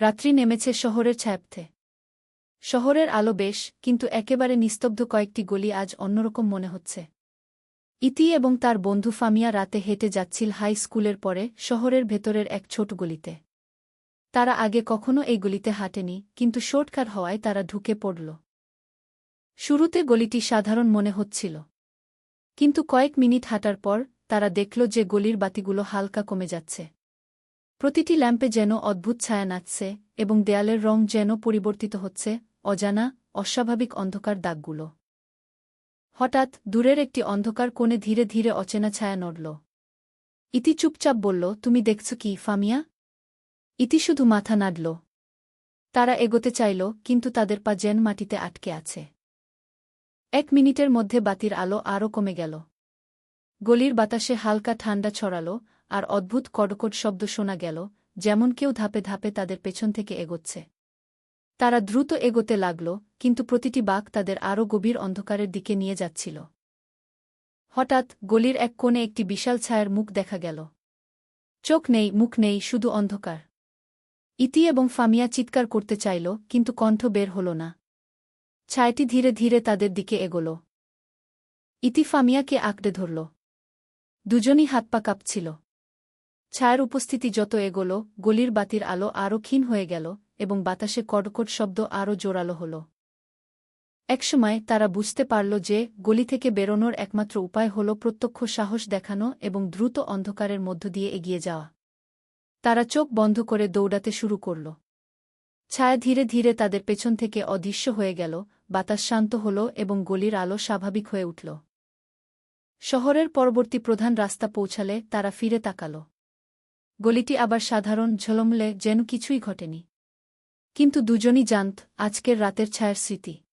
রাত্রি নেমেছে শহরের ছায়াপথে। শহরের আলো বেশ, কিন্তু একেবারে নিস্তব্ধ কয়েকটি গলি আজ অন্যরকম মনে হচ্ছে। ইতি এবং তার বন্ধু ফামিয়া রাতে হেঁটে যাচ্ছিল হাই স্কুলের পরে, শহরের ভেতরের এক ছোট গলিতে। তারা আগে কখনো এই গলিতে হাঁটেনি, কিন্তু শর্টকাট হওয়ায় তারা ঢুকে পড়ল। শুরুতে গলিটি সাধারণ মনে হচ্ছিল। কিন্তু কয়েক মিনিট হাঁটার পর, তারা দেখল যে গলির বাতিগুলো হালকা কমে যাচ্ছে। প্রতিটি ল্যাম্পে যেন অদ্ভুত ছায়া নাচছে এবং দেয়ালের রং যেন পরিবর্তিত হচ্ছে, অজানা, অস্বাভাবিক অন্ধকার দাগগুলো। হঠাৎ দূরের একটি অন্ধকার কোণে ধীরে ধীরে অচেনা ছায়া নড়ল। ইতি চুপচাপ বলল, তুমি দেখছ কি, ফামিয়া? ইতি শুধু মাথা নাড়ল। তারা এগোতে চাইল, কিন্তু তাদের পা যেন মাটিতে আটকে আছে। এক মিনিটের মধ্যে বাতির আলো আরও কমে গেল। গলির বাতাসে হালকা ঠান্ডা ছড়াল আর অদ্ভুত কড়কট শব্দ শোনা গেল, যেমন কেউ ধাপে ধাপে তাদের পেছন থেকে এগোচ্ছে। তারা দ্রুত এগোতে লাগল, কিন্তু প্রতিটি বাঘ তাদের আরও গভীর অন্ধকারের দিকে নিয়ে যাচ্ছিল। হঠাৎ গলির এক কোণে একটি বিশাল ছায়ার মুখ দেখা গেল। চোখ নেই, মুখ নেই, শুধু অন্ধকার। ইতি এবং ফামিয়া চিৎকার করতে চাইল, কিন্তু কণ্ঠ বের হল না। ছায়াটি ধীরে ধীরে তাদের দিকে এগোল। ইতি ফামিয়াকে আঁকড়ে ধরল। দুজনই হাত পা কাঁপছিল। ছায়ার উপস্থিতি যত এগোল, গলির বাতির আলো আরও ক্ষীণ হয়ে গেল এবং বাতাসে কড়কট শব্দ আরও জোরালো হল। একসময় তারা বুঝতে পারল যে গলি থেকে বেরোনোর একমাত্র উপায় হল প্রত্যক্ষ সাহস দেখানো এবং দ্রুত অন্ধকারের মধ্য দিয়ে এগিয়ে যাওয়া। তারা চোখ বন্ধ করে দৌড়াতে শুরু করল। ছায়া ধীরে ধীরে তাদের পেছন থেকে অদৃশ্য হয়ে গেল, বাতাস শান্ত হল এবং গলির আলো স্বাভাবিক হয়ে উঠল। শহরের পরবর্তী প্রধান রাস্তা পৌঁছালে তারা ফিরে তাকাল। গলিটি আবার সাধারণ ঝলমলে যেন কিছুই ঘটেনি। কিন্তু দুজনই জানত আজকের রাতের ছায়ার স্মৃতি।